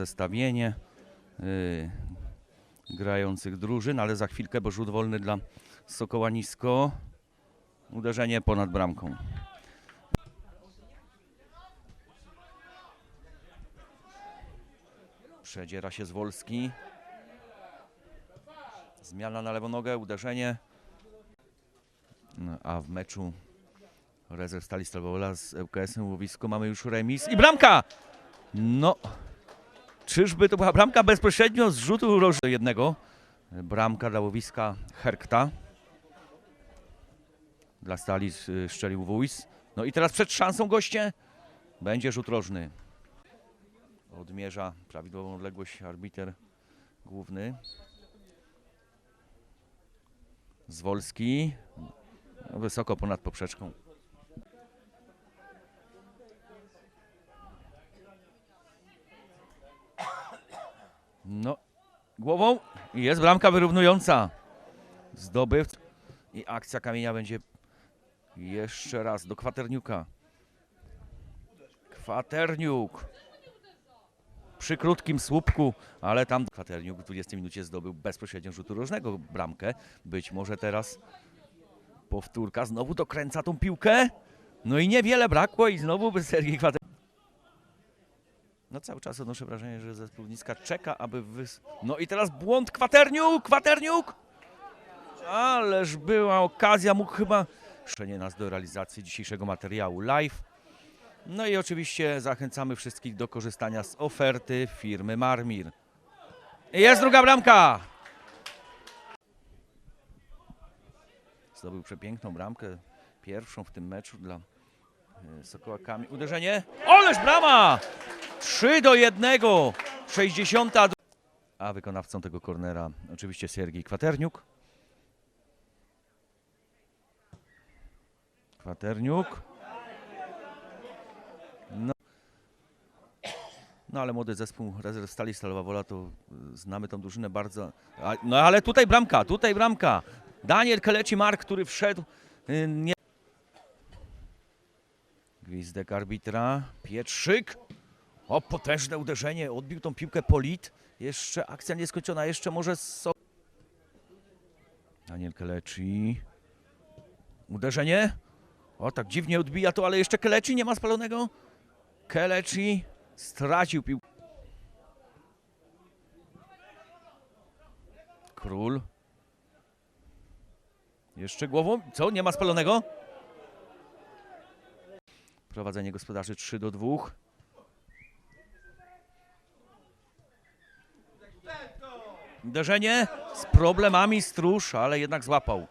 zestawienie y, grających drużyn, ale za chwilkę, bo rzut wolny dla Sokoła nisko. Uderzenie ponad bramką. Przedziera się Zwolski. Zmiana na lewą nogę, uderzenie. No, a w meczu rezerw Stali Stalowola z ŁKS-em Łowisko mamy już remis i bramka! No, czyżby to była bramka bezpośrednio z rzutu roż- jednego. Bramka dla Łowiska Herkta. Dla Stali y, szczelił Wójs. No i teraz przed szansą goście będzie rzut rożny. Odmierza prawidłową odległość arbiter główny. Zwolski. No, wysoko ponad poprzeczką. No, głową jest bramka wyrównująca. Zdobywca. I akcja kamienia będzie jeszcze raz do Kwaterniuka. Kwaterniuk. Przy krótkim słupku, ale tam Kwaterniuk w 20 minucie zdobył bezpośrednio rzutu rożnego bramkę. Być może teraz powtórka znowu dokręca tą piłkę. No i niewiele brakło i znowu by Sergiej Kwater. No cały czas odnoszę wrażenie, że zespół Niska czeka, aby wys... No i teraz błąd Kwaterniuk! Kwaterniuk! Ależ była okazja, mógł chyba... Szenie nas do realizacji dzisiejszego materiału live. No i oczywiście zachęcamy wszystkich do korzystania z oferty firmy Marmir. Jest druga bramka! Zdobył przepiękną bramkę, pierwszą w tym meczu dla e, Sokoła Kami. Uderzenie. Oleż brama! 3 do 1. 62. A wykonawcą tego kornera oczywiście Siergiej Kwaterniuk. Kwaterniuk. No. no ale młody zespół rezerw Stali Stalowa Wola to y, znamy tą drużynę bardzo. No ale tutaj bramka, tutaj bramka. Daniel Keleci Mark, który wszedł. y, Nie... Gwizdek arbitra. Pietrzyk. O, potężne uderzenie. Odbił tą piłkę Polit. Jeszcze akcja nieskończona. Jeszcze może so... Daniel Keleci. Uderzenie. O, tak dziwnie odbija to, ale jeszcze Keleci nie ma spalonego. Keleci stracił piłkę. Król. Jeszcze głową. Co? Nie ma spalonego? Prowadzenie gospodarzy 3 do 2. Uderzenie z problemami stróż, ale jednak złapał.